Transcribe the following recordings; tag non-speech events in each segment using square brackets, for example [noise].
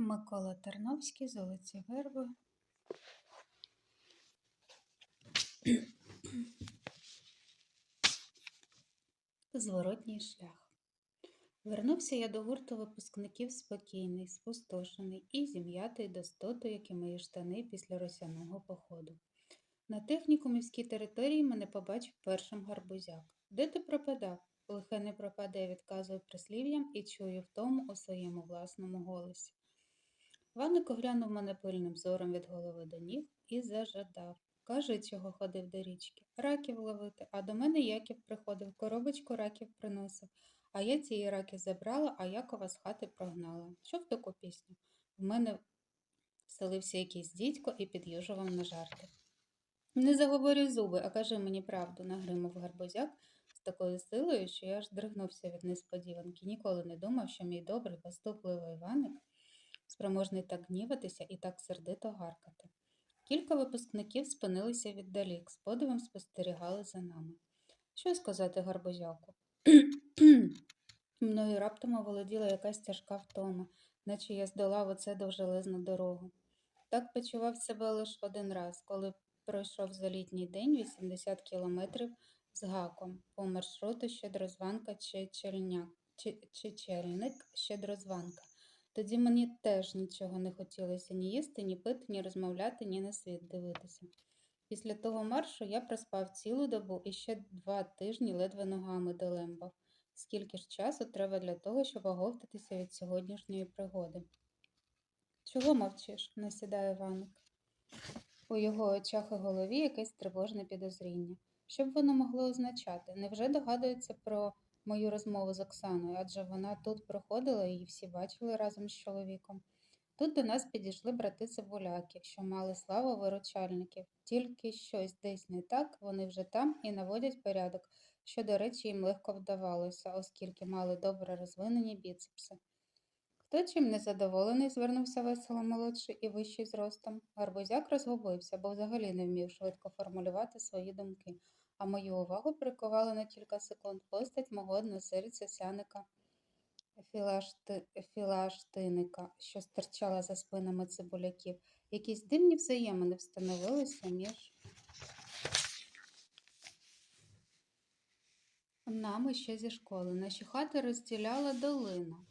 Микола Терновський, Золоті Верби. Зворотній шлях. Вернувся я до гурту випускників спокійний, спустошений і зім'ятий достоту, як і мої штани після росяного походу. На технікумівській території мене побачив першим гарбузяк. Де ти пропадав? Лихе не пропаде, відказую прислів'ям і чую втому у своєму власному голосі. Ваник оглянув мене пильним зором від голови до ніг і зажадав. Каже, чого ходив до річки. Раків ловити, а до мене Яків приходив, коробочку раків приносив. А я цієї раки забрала, а Якова з хати прогнала. Чув таку пісню? В мене вселився якийсь дідько і під'южував на жарти. Не заговорюй зуби, а кажи мені правду, нагримав гарбузяк з такою силою, що я аж дригнувся від несподіванки. Ніколи не думав, що мій добрий, поступливий Іваник спроможний так гніватися і так сердито гаркати. Кілька випускників спинилися віддалік, з подивом спостерігали за нами. Що сказати гарбузяку? [clears throat] Мною раптом оволоділа якась тяжка втома, наче я здолав оце довжелезну дорогу. Так почував себе лише один раз, коли пройшов за літній день 80 кілометрів з гаком по маршруту Щедрозванка Чечельняк, Чечельник Щедрозванка. Тоді мені теж нічого не хотілося ні їсти, ні пити, ні розмовляти, ні на світ дивитися. Після того маршу я проспав цілу добу і ще два тижні ледве ногами долембав. Скільки ж часу треба для того, щоб оговтатися від сьогоднішньої пригоди? Чого мовчиш? насідає Іваник. У його очах і голові якесь тривожне підозріння. Що б воно могло означати? Невже догадується про мою розмову з Оксаною, адже вона тут проходила і всі бачили разом з чоловіком. Тут до нас підійшли брати цибуляки, що мали славу виручальників. Тільки щось десь не так, вони вже там і наводять порядок, що, до речі, їм легко вдавалося, оскільки мали добре розвинені біцепси. Хто чим не задоволений, звернувся весело молодший і вищий зростом. Гарбузяк розгубився, бо взагалі не вмів швидко формулювати свої думки а мою увагу прикувала на кілька секунд постать мого односельця сяника філашти... філаштиника, що стирчала за спинами цибуляків. Якісь дивні взаємини встановилися між нами ще зі школи. Наші хати розділяла долина.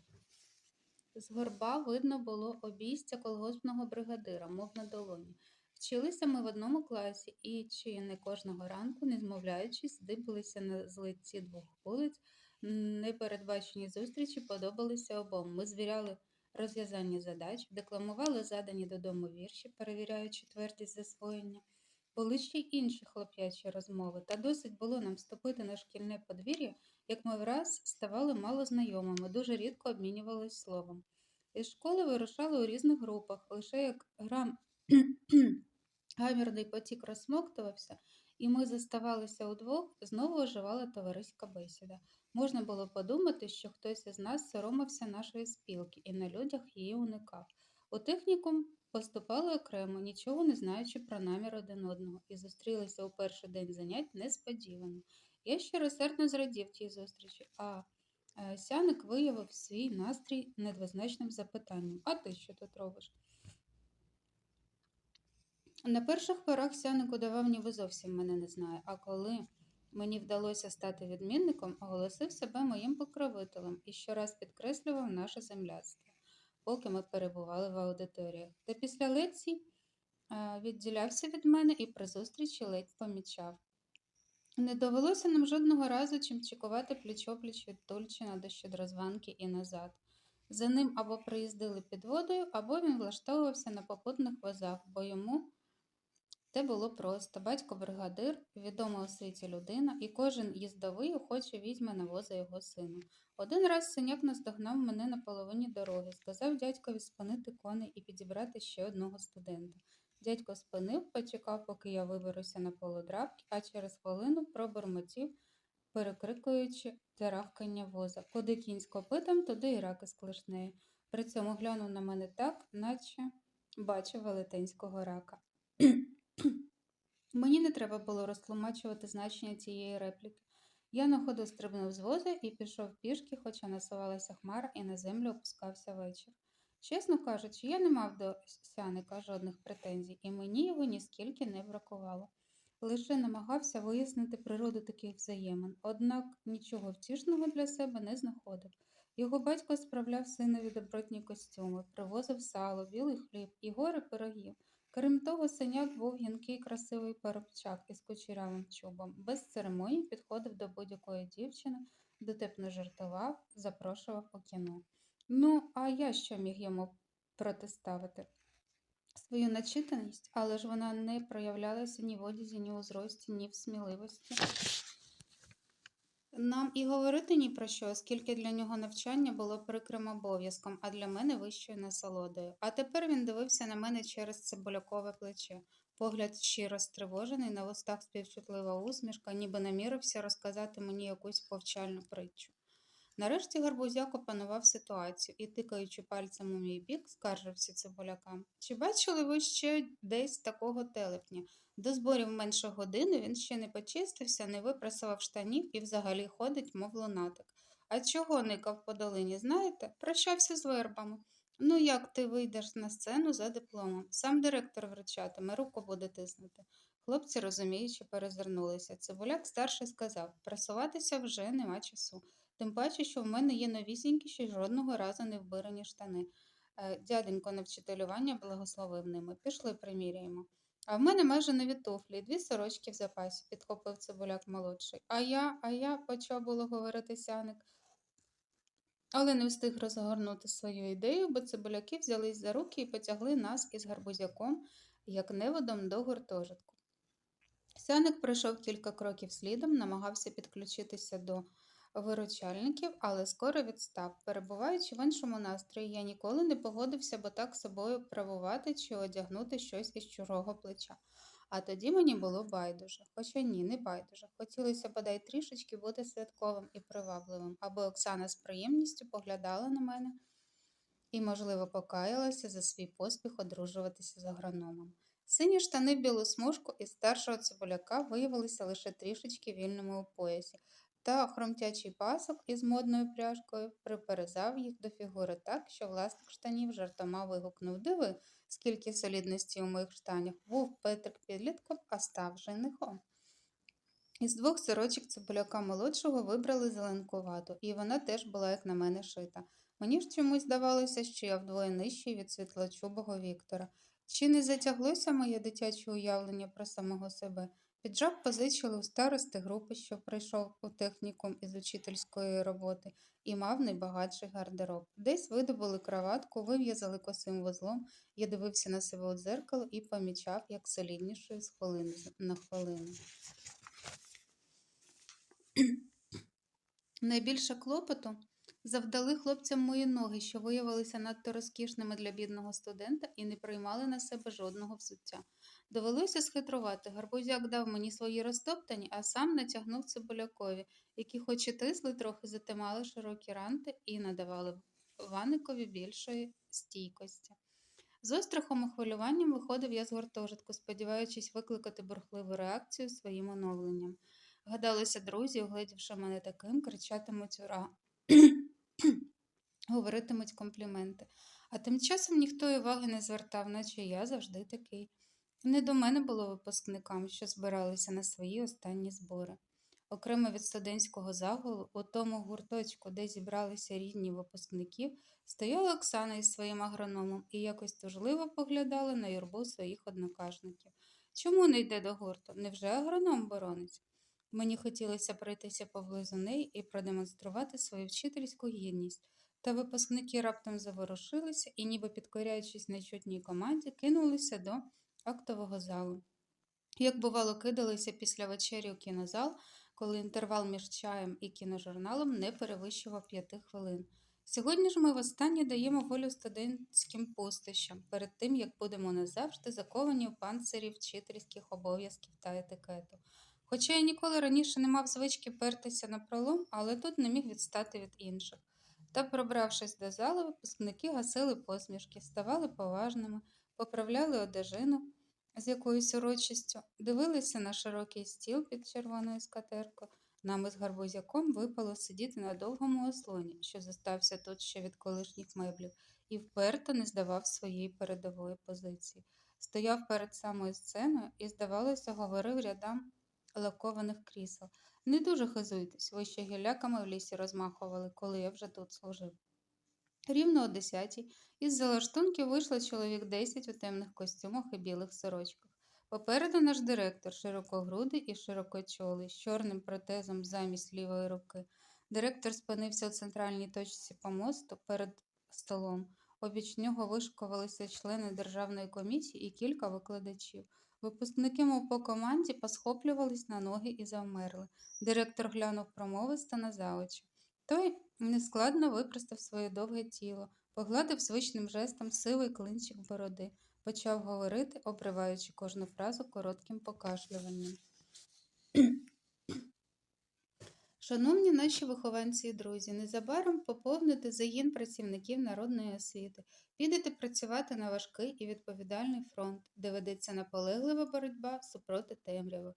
З горба видно було обійстя колгоспного бригадира, мов на долоні. Вчилися ми в одному класі і чи не кожного ранку, не змовляючись, дивилися на злиці двох вулиць, непередбачені зустрічі подобалися обом. Ми звіряли розв'язання задач, декламували задані додому вірші, перевіряючи твердість засвоєння. Були ще й інші хлоп'ячі розмови, та досить було нам вступити на шкільне подвір'я, як ми враз ставали мало знайомими, дуже рідко обмінювались словом. Із школи вирушали у різних групах, лише як грам [clears throat] Гамірний потік розсмоктувався, і ми заставалися удвох, знову оживала товариська бесіда. Можна було подумати, що хтось із нас соромився нашої спілки і на людях її уникав. У технікум поступали окремо, нічого не знаючи про намір один одного, і зустрілися у перший день занять несподівано. Я щиросердно зрадів тій зустрічі, а е, сяник виявив свій настрій недвозначним запитанням А ти що тут робиш? На перших порах сяник удавав, ніби зовсім мене не знає, а коли мені вдалося стати відмінником, оголосив себе моїм покровителем і щораз підкреслював наше земляцтво, поки ми перебували в аудиторіях. Та після лекцій відділявся від мене і при зустрічі ледь помічав. Не довелося нам жодного разу чим чекувати пліч-опліч від Тульчина до щедрозванки і назад. За ним або приїздили під водою, або він влаштовувався на попутних возах, бо йому те було просто. Батько бригадир, відома у світі людина, і кожен їздовий охоче візьме на воза його сина. Один раз синяк наздогнав мене на половині дороги, сказав дядькові спинити коней і підібрати ще одного студента. Дядько спинив, почекав, поки я виберуся на полудрабки, а через хвилину пробормотів, перекрикуючи теравкання воза. Куди кінь з копитом, туди і раки з клешнею. При цьому глянув на мене так, наче бачив велетенського рака. [clears throat] Мені не треба було розтлумачувати значення цієї репліки. Я на ходу стрибнув з воза і пішов пішки, хоча насувалася хмара, і на землю опускався вечір. Чесно кажучи, я не мав до сяника жодних претензій, і мені його ніскільки не бракувало. Лише намагався вияснити природу таких взаємин, однак нічого втішного для себе не знаходив. Його батько справляв синові добротні костюми, привозив сало, білий хліб і гори пирогів. Крім того, синяк був гінкий красивий парубчак із кучерявим чубом. Без церемоній підходив до будь-якої дівчини, дотепно жартував, запрошував у кіно. Ну, а я що міг йому протиставити? Свою начитаність, але ж вона не проявлялася ні в одязі, ні у зрості, ні в сміливості. Нам і говорити ні про що, оскільки для нього навчання було прикрим обов'язком, а для мене вищою насолодою. А тепер він дивився на мене через цибулякове плече. Погляд щиро стривожений, на вустах співчутлива усмішка, ніби намірився розказати мені якусь повчальну притчу. Нарешті гарбузяк опанував ситуацію і, тикаючи пальцем у мій бік, скаржився цибулякам. Чи бачили ви ще десь такого телепня? До зборів менше години він ще не почистився, не випрасував штанів і взагалі ходить, мов лунатик. А чого никав по долині, знаєте? Прощався з вербами. Ну, як ти вийдеш на сцену за дипломом? Сам директор вручатиме, руку буде тиснути. Хлопці, розуміючи, перезирнулися. Цибуляк старший сказав прасуватися вже нема часу. Тим паче, що в мене є новісінькі, що жодного разу не вбирані штани. Е, Дяденько на вчителювання благословив ними. Пішли, приміряємо. А в мене майже нові туфлі, дві сорочки в запасі, підхопив цибуляк молодший. А я, а я, почав було говорити сяник. Але не встиг розгорнути свою ідею, бо цибуляки взялись за руки і потягли нас із гарбузяком, як неводом до гуртожитку. Сяник пройшов кілька кроків слідом, намагався підключитися до виручальників, але скоро відстав. Перебуваючи в іншому настрої, я ніколи не погодився, бо так собою правувати чи одягнути щось із чужого плеча. А тоді мені було байдуже, хоча ні, не байдуже. Хотілося бодай трішечки бути святковим і привабливим, аби Оксана з приємністю поглядала на мене і, можливо, покаялася за свій поспіх одружуватися з агрономом. Сині штани білу смужку із старшого цибуляка виявилися лише трішечки вільними у поясі, та хромтячий пасок із модною пряжкою приперезав їх до фігури так, що власник штанів жартома вигукнув Диви, скільки солідності у моїх штанях. Був Петрик підлітком, а став женихом. Із двох сорочок цибуляка молодшого вибрали зеленкувату, і вона теж була, як на мене, шита. Мені ж чомусь здавалося, що я вдвоє нижчий від світлочубого Віктора. Чи не затяглося моє дитяче уявлення про самого себе? Піджак позичили у старости групи, що прийшов у технікум із учительської роботи, і мав найбагатший гардероб. Десь видобули краватку, вив'язали косим вузлом, я дивився на себе у дзеркало і помічав, як соліднішою з хвилини на хвилину. [clears throat] Найбільше клопоту завдали хлопцям мої ноги, що виявилися надто розкішними для бідного студента і не приймали на себе жодного взуття. Довелося схитрувати. Гарбузяк дав мені свої розтоптані, а сам натягнув цибулякові, які, хоч і тисли, трохи затимали широкі ранти і надавали ваникові більшої стійкості. З острахом і хвилюванням виходив я з гуртожитку, сподіваючись викликати бурхливу реакцію своїм оновленням. Гадалося, друзі, угледівши мене таким, кричатимуть ура, [clears throat] говоритимуть компліменти. А тим часом ніхто і уваги не звертав, наче я завжди такий. Не до мене було випускникам, що збиралися на свої останні збори. Окремо від студентського загулу, у тому гурточку, де зібралися рідні випускників, стояла Оксана із своїм агрономом і якось тужливо поглядала на юрбу своїх однокашників. Чому не йде до гурту? Невже агроном боронить? Мені хотілося пройтися поблизу неї і продемонструвати свою вчительську гідність, та випускники раптом заворушилися і, ніби підкоряючись нечутній команді, кинулися до актового залу. Як бувало, кидалися після вечері у кінозал, коли інтервал між чаєм і кіножурналом не перевищував п'яти хвилин. Сьогодні ж ми востаннє даємо волю студентським пустощам, перед тим як будемо назавжди заковані в панцирі вчительських обов'язків та етикету. Хоча я ніколи раніше не мав звички пертися на пролом, але тут не міг відстати від інших. Та, пробравшись до залу, випускники гасили посмішки, ставали поважними, поправляли одежину з якоюсь урочистю, дивилися на широкий стіл під червоною скатеркою. Нам із гарбузяком випало сидіти на довгому ослоні, що зостався тут ще від колишніх меблів, і вперто не здавав своєї передової позиції. Стояв перед самою сценою і, здавалося, говорив рядам лакованих крісел. Не дуже хизуйтесь, ви ще гіляками в лісі розмахували, коли я вже тут служив. Рівно о десятій із залаштунків вийшло чоловік десять у темних костюмах і білих сорочках. Попереду наш директор, широкогрудий і широкочолий, з чорним протезом замість лівої руки. Директор спинився у центральній точці помосту перед столом. Обіч нього вишкувалися члени державної комісії і кілька викладачів. Випускники мов по команді посхоплювались на ноги і завмерли. Директор глянув промовисто на заочі. Той нескладно випростав своє довге тіло, погладив звичним жестом сивий клинчик бороди, почав говорити, обриваючи кожну фразу коротким покашлюванням. [clears throat] Шановні наші вихованці і друзі, незабаром поповните загін працівників народної освіти. Підете працювати на важкий і відповідальний фронт, де ведеться наполеглива боротьба супроти темряви.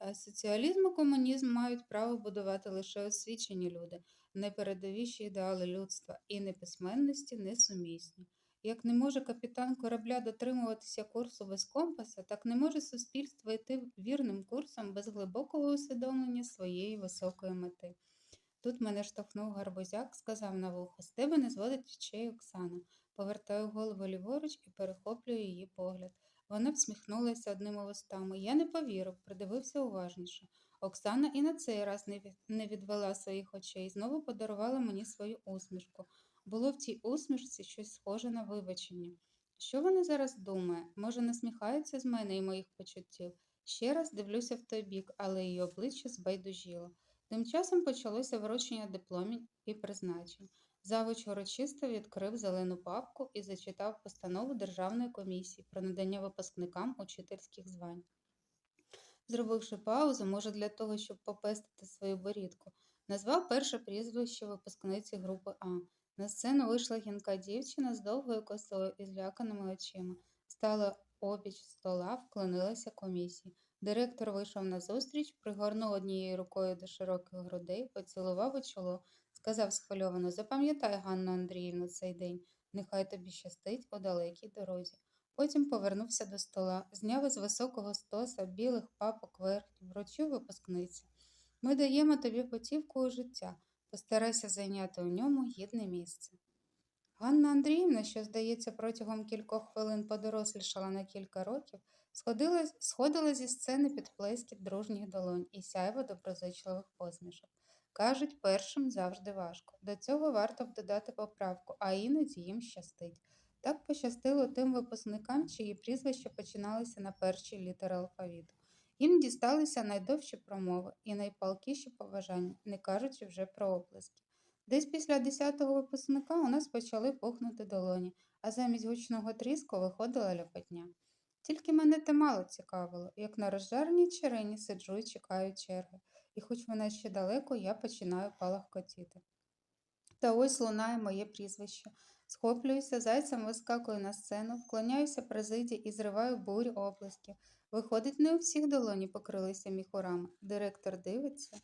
Е, Соціалізм і комунізм мають право будувати лише освічені люди, найпередовіші ідеали людства і неписьменності несумісні. Як не може капітан корабля дотримуватися курсу без компаса, так не може суспільство йти вірним курсом без глибокого усвідомлення своєї високої мети. Тут мене штовхнув гарбузяк, сказав на вухо, з тебе не зводить очей Оксана. Повертаю голову ліворуч і перехоплюю її погляд. Вона всміхнулася одними вустами. Я не повірив, придивився уважніше. Оксана і на цей раз не відвела своїх очей, знову подарувала мені свою усмішку. Було в тій усмішці щось схоже на вибачення. Що вона зараз думає? Може, насміхається з мене і моїх почуттів? Ще раз дивлюся в той бік, але її обличчя збайдужіло. Тим часом почалося вручення дипломів і призначень. Завуч урочисто відкрив зелену папку і зачитав постанову Державної комісії про надання випускникам учительських звань. Зробивши паузу, може для того, щоб попестити свою борідку, назвав перше прізвище випускниці групи А. На сцену вийшла гінка дівчина з довгою косою і зляканими очима. Стала обіч стола, вклонилася комісії. Директор вийшов назустріч, пригорнув однією рукою до широких грудей, поцілував у чоло, сказав схвильовано Запам'ятай, Ганну Андріївну, цей день. Нехай тобі щастить у далекій дорозі. Потім повернувся до стола, зняв із високого стоса білих папок верхню, вручив випускниці. Ми даємо тобі путівку у життя. Постарайся зайняти у ньому гідне місце. Ганна Андріївна, що, здається, протягом кількох хвилин подорослішала на кілька років, сходила, сходила зі сцени під плескіт дружніх долонь і сяйво доброзичливих посмішок. Кажуть, першим завжди важко. До цього варто б додати поправку, а іноді їм щастить. Так пощастило тим випускникам, чиї прізвища починалися на перші літери алфавіту. Їм дісталися найдовші промови і найпалкіші побажання, не кажучи вже про оплески. Десь після десятого випускника у нас почали пухнути долоні, а замість гучного тріску виходила ляпотня. Тільки мене те мало цікавило, як на розжареній черені сиджу і чекаю черги, і хоч вона ще далеко, я починаю палахкотіти. Та ось лунає моє прізвище. Схоплююся, зайцем вискакую на сцену, вклоняюся президі і зриваю бурю оплесків. Виходить, не у всіх долоні покрилися міхурами. Директор дивиться.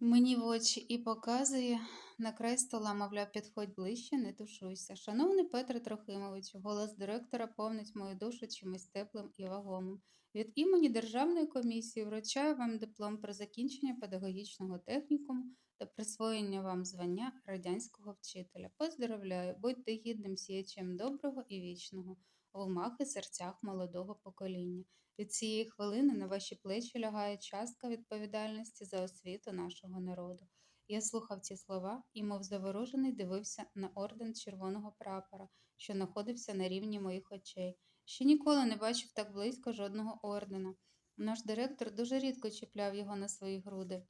Мені в очі і показує на край стола, мовляв, підходь ближче, не тушуйся. Шановний Петре Трохимовичу, голос директора повнить мою душу чимось теплим і вагомим. Від імені Державної комісії вручаю вам диплом про закінчення педагогічного технікуму та присвоєння вам звання радянського вчителя. Поздравляю, будьте гідним сіячем доброго і вічного в умах і серцях молодого покоління. Від цієї хвилини на ваші плечі лягає частка відповідальності за освіту нашого народу. Я слухав ці слова і, мов заворожений, дивився на орден червоного прапора, що знаходився на рівні моїх очей. Ще ніколи не бачив так близько жодного ордена. Наш директор дуже рідко чіпляв його на свої груди.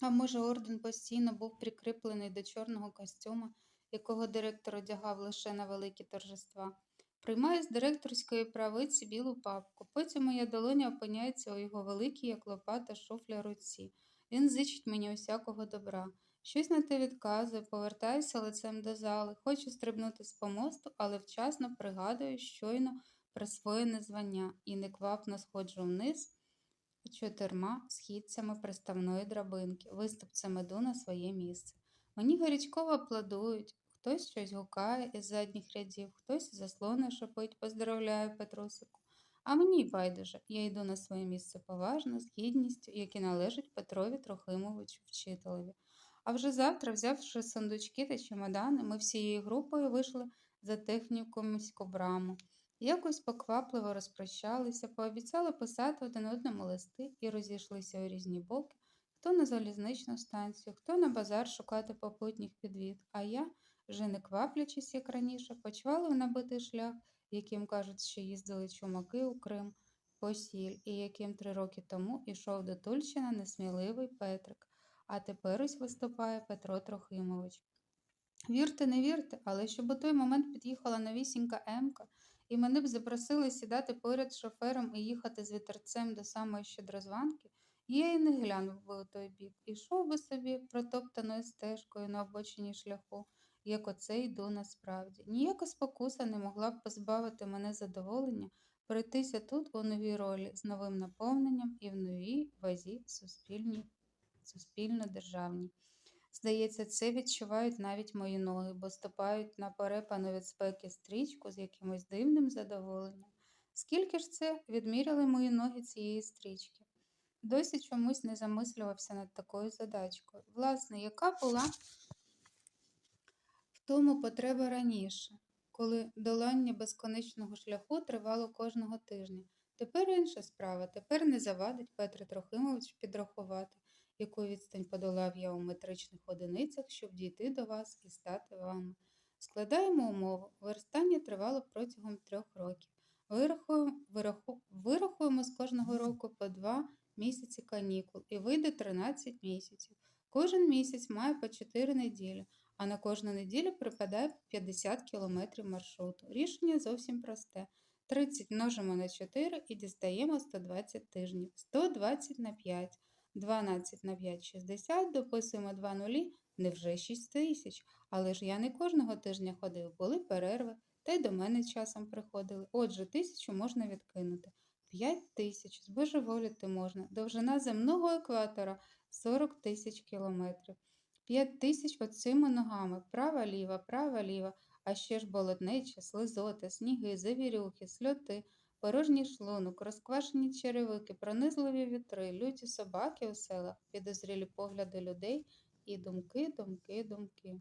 А може, орден постійно був прикріплений до чорного костюма, якого директор одягав лише на великі торжества. Приймаю з директорської правиці білу папку, потім моя долоня опиняється у його великій, як лопата, шуфля руці. Він зичить мені усякого добра. Щось на те відказує, повертаюся лицем до зали, хочу стрибнути з помосту, але вчасно пригадую щойно присвоєне звання і неквапно сходжу вниз чотирма східцями приставної драбинки, виступцем іду на своє місце. Мені гарячково аплодують, хтось щось гукає із задніх рядів, хтось заслони шипить, поздравляю Петрусику. А мені байдуже, я йду на своє місце поважно, з гідністю, яке належить Петрові Трохимовичу, вчителеві. А вже завтра, взявши сундучки та чемодани, ми всією групою вийшли за технікумську браму. Якось поквапливо розпрощалися, пообіцяли писати один одному листи і розійшлися у різні боки, хто на залізничну станцію, хто на базар шукати попутніх підвід, а я, вже не кваплячись, як раніше, почвала в набитий шлях, яким кажуть, що їздили чумаки у Крим по сіль, і яким три роки тому ішов до Тульщина несміливий Петрик, а тепер ось виступає Петро Трохимович. Вірте, не вірте, але щоб у той момент під'їхала новісінька Емка, і мене б запросили сідати поряд з шофером і їхати з вітерцем до самої щедрозванки, я й не глянув би у той бік, ішов би собі протоптаною стежкою на обочині шляху, як оце йду насправді. Ніяка спокуса не могла б позбавити мене задоволення пройтися тут у новій ролі з новим наповненням і в новій вазі суспільній, суспільно-державній. Здається, це відчувають навіть мої ноги, бо ступають на перепану від спеки стрічку з якимось дивним задоволенням. Скільки ж це відміряли мої ноги цієї стрічки? Досі чомусь не замислювався над такою задачкою. Власне, яка була в тому потреба раніше, коли долання безконечного шляху тривало кожного тижня. Тепер інша справа, тепер не завадить Петро Трохимович підрахувати яку відстань подолав я у метричних одиницях, щоб дійти до вас і стати вами. Складаємо умову. Верстання тривало протягом трьох років. Вирахуємо, вираху, вирахуємо з кожного року по два місяці канікул і вийде 13 місяців. Кожен місяць має по 4 неділі, а на кожну неділю припадає 50 кілометрів маршруту. Рішення зовсім просте. 30 множимо на 4 і дістаємо 120 тижнів, 120 на 5. 12 на 5 – 60, дописуємо 2 нулі, невже 6 тисяч. Але ж я не кожного тижня ходив, були перерви, та й до мене часом приходили. Отже, тисячу можна відкинути. 5 тисяч, збожеволіти можна. Довжина земного екватора 40 тисяч кілометрів. 5 тисяч оцими ногами, права ліва, права ліва, а ще ж болотнеча, слизота, сніги, завірюхи, сльоти – порожній шлунок, розквашені черевики, пронизливі вітри, люті собаки у селах, підозрілі погляди людей і думки, думки, думки.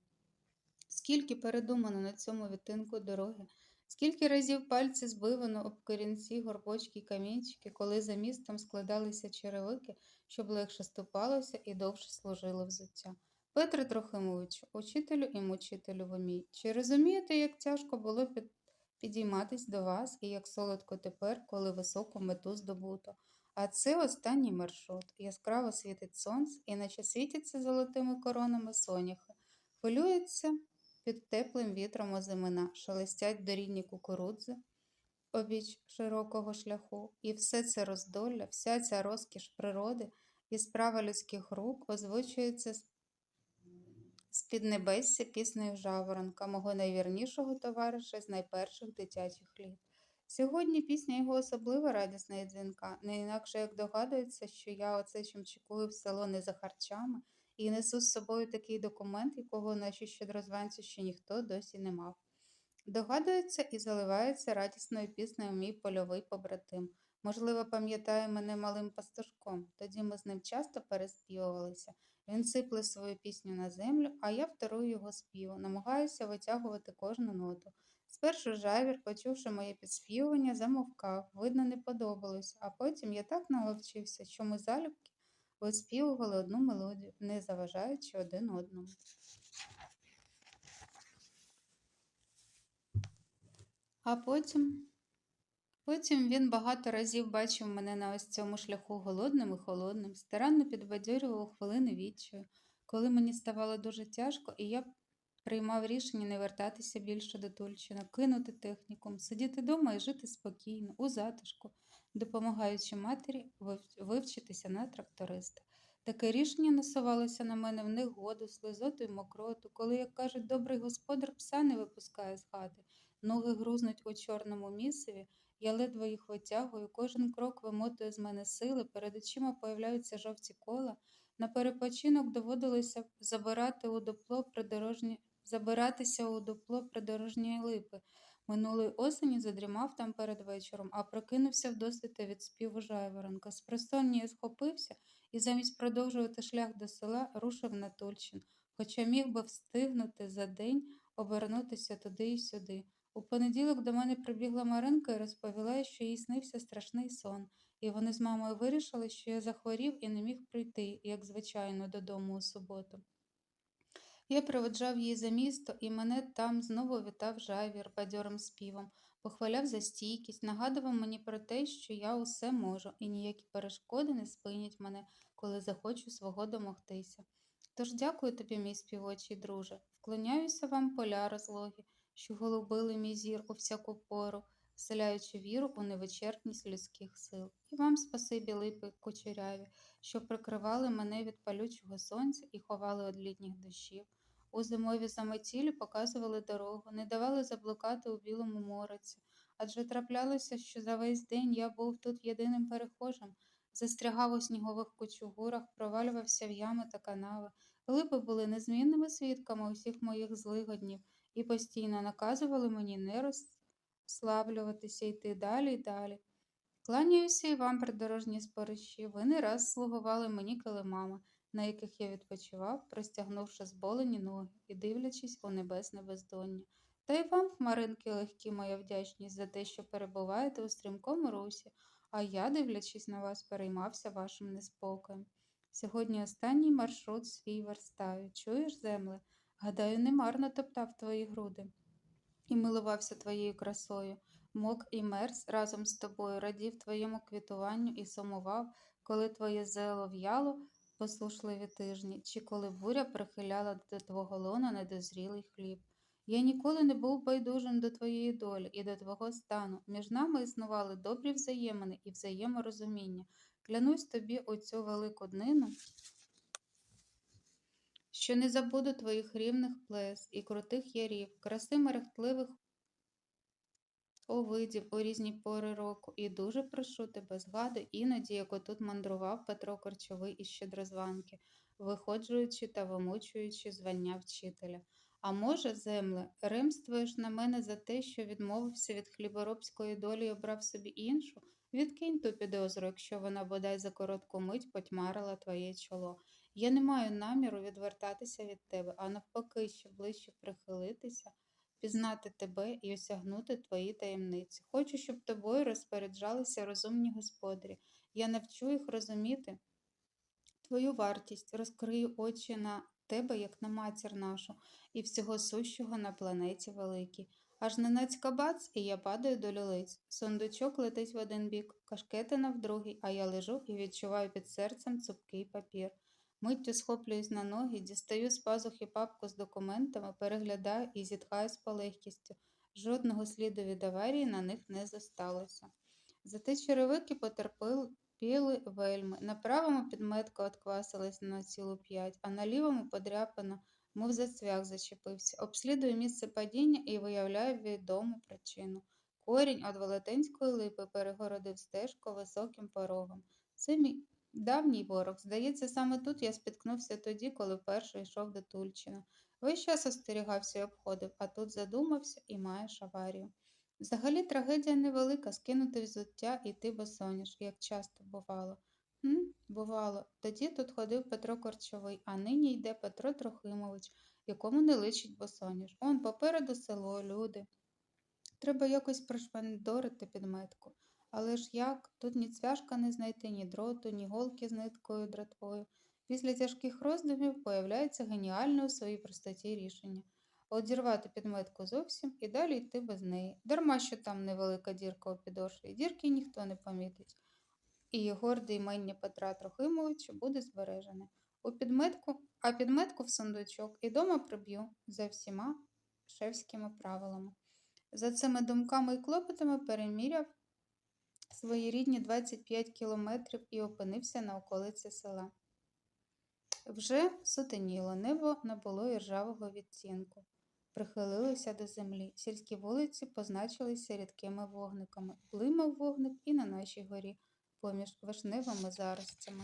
Скільки передумано на цьому відтинку дороги, скільки разів пальці збивано об корінці, горбочки й камінчики, коли за містом складалися черевики, щоб легше ступалося і довше служило взуття. Петре Трохимовичу, учителю і мучителю в умій, чи розумієте, як тяжко було під підійматись до вас і як солодко тепер, коли високу мету здобуто. А це останній маршрут. Яскраво світить сонце, і наче світяться золотими коронами соняхи, хвилюється під теплим вітром озимина, шелестять дорідні кукурудзи обіч широкого шляху, і все це роздолля, вся ця розкіш природи і справа людських рук озвучується піднебесся піснею жаворонка, мого найвірнішого товариша з найперших дитячих літ. Сьогодні пісня його особливо радісна і дзвінка, не інакше як догадується, що я оце чимчикую в село не за харчами і несу з собою такий документ, якого наші щедрозванці ще ніхто досі не мав. Догадується і заливається радісною піснею мій польовий побратим. Можливо, пам'ятає мене малим пастушком, тоді ми з ним часто переспівувалися. Він сипле свою пісню на землю, а я вторую його співу, намагаюся витягувати кожну ноту. Спершу жавір, почувши моє підспівування, замовкав, видно, не подобалось, а потім я так наловчився, що ми залюбки виспівували одну мелодію, не заважаючи один одному. А потім Потім він багато разів бачив мене на ось цьому шляху голодним і холодним, старанно підбадьорював хвилини відчаю, коли мені ставало дуже тяжко, і я приймав рішення не вертатися більше до Тульчина, кинути технікум, сидіти вдома і жити спокійно, у затишку, допомагаючи матері вивчитися на тракториста. Таке рішення насувалося на мене в негоду, слизоту й мокроту, коли, як кажуть, добрий господар пса не випускає з хати, ноги грузнуть у чорному місиві. Я ледве їх витягую, кожен крок вимотує з мене сили, перед очима появляються жовті кола, На перепочинок доводилося забирати у дупло придорожні... забиратися у дупло придорожньої липи. Минулої осені задрімав там перед вечором, а прокинувся вдосвіта від співу жайворонка. З престоння я схопився і замість продовжувати шлях до села рушив на Тульчин, хоча міг би встигнути за день обернутися туди і сюди. У понеділок до мене прибігла Маринка і розповіла, що їй снився страшний сон, і вони з мамою вирішили, що я захворів і не міг прийти, як звичайно, додому у суботу. Я проведжав її за місто, і мене там знову вітав жайвір бадьорим співом, похваляв за стійкість, нагадував мені про те, що я усе можу, і ніякі перешкоди не спинять мене, коли захочу свого домогтися. Тож дякую тобі, мій співочий друже, вклоняюся вам поля розлогі, що голубили мій зір у всяку пору, вселяючи віру у невичерпність людських сил. І вам спасибі, липи кучеряві, що прикривали мене від палючого сонця і ховали від літніх дощів. У зимові заметілі показували дорогу, не давали заблукати у білому мороці, адже траплялося, що за весь день я був тут єдиним перехожим, застрягав у снігових кучугурах, провалювався в ями та канави. Липи були незмінними свідками усіх моїх злигоднів і постійно наказували мені не розслаблюватися, йти далі й далі. Кланяюся і вам, придорожні спорищі, ви не раз слугували мені килимами, на яких я відпочивав, простягнувши зболені ноги і дивлячись у небесне бездоння. Та й вам, хмаринки, легкі, моя вдячність за те, що перебуваєте у стрімкому русі, а я, дивлячись на вас, переймався вашим неспокоєм. Сьогодні останній маршрут свій верстаю. Чуєш, земле? Гадаю, немарно топтав твої груди і милувався твоєю красою. Мок і мерз разом з тобою радів твоєму квітуванню і сумував, коли твоє зело в'яло послушливі тижні, чи коли буря прихиляла до твого лона недозрілий хліб. Я ніколи не був байдужим до твоєї долі і до твого стану. Між нами існували добрі взаємини і взаєморозуміння. Клянусь тобі у цю велику днину, що не забуду твоїх рівних плес і крутих ярів, краси мерехтливих овидів у різні пори року, і дуже прошу тебе, згадуй іноді, як отут мандрував Петро Корчовий із щедрозванки, виходжуючи та вимучуючи звання вчителя. А може, земле, римствуєш на мене за те, що відмовився від хліборобської долі і обрав собі іншу? Відкинь ту підозру, якщо вона бодай за коротку мить потьмарила твоє чоло. Я не маю наміру відвертатися від тебе, а навпаки, щоб ближче прихилитися, пізнати тебе і осягнути твої таємниці. Хочу, щоб тобою розпоряджалися розумні господарі. Я навчу їх розуміти твою вартість, розкрию очі на тебе, як на матір нашу, і всього сущого на планеті великій. Аж ненацька бац, і я падаю до люлиць. Сундучок летить в один бік, кашкетина в другий, а я лежу і відчуваю під серцем цупкий папір. Миттю схоплююсь на ноги, дістаю з пазухи папку з документами, переглядаю і зітхаю з полегкістю. Жодного сліду від аварії на них не зосталося. Зате черевики потерпіли вельми. На правому підметка отквасилась на цілу п'ять, а на лівому подряпано, мов за цвях зачепився. Обслідую місце падіння і виявляю відому причину. Корінь від велетенської липи перегородив стежку високим порогом. Це мій Давній ворог. Здається, саме тут я спіткнувся тоді, коли вперше йшов до Тульчина. Весь час остерігався і обходив, а тут задумався і маєш аварію. Взагалі трагедія невелика скинути взуття і йти босоніж, як часто бувало. «Хм, Бувало. Тоді тут ходив Петро Корчовий, а нині йде Петро Трохимович, якому не личить босоніж. Он попереду село, люди. Треба якось прошпандорити підметку. Але ж як? Тут ні цвяшка не знайти, ні дроту, ні голки з ниткою дратвою. Після тяжких роздумів появляється геніальне у своїй простоті рішення. Одірвати підметку зовсім і далі йти без неї. Дарма, що там невелика дірка у підошві, дірки ніхто не помітить. І горде імення Петра Трохимовича буде збережене. У підметку, а підметку в сундучок і дома приб'ю за всіма шефськими правилами. За цими думками і клопотами переміряв свої рідні 25 кілометрів і опинився на околиці села. Вже сутеніло, небо набуло іржавого відтінку, прихилилося до землі. Сільські вулиці позначилися рідкими вогниками. Блимав вогник і на нашій горі, поміж вишневими заростями.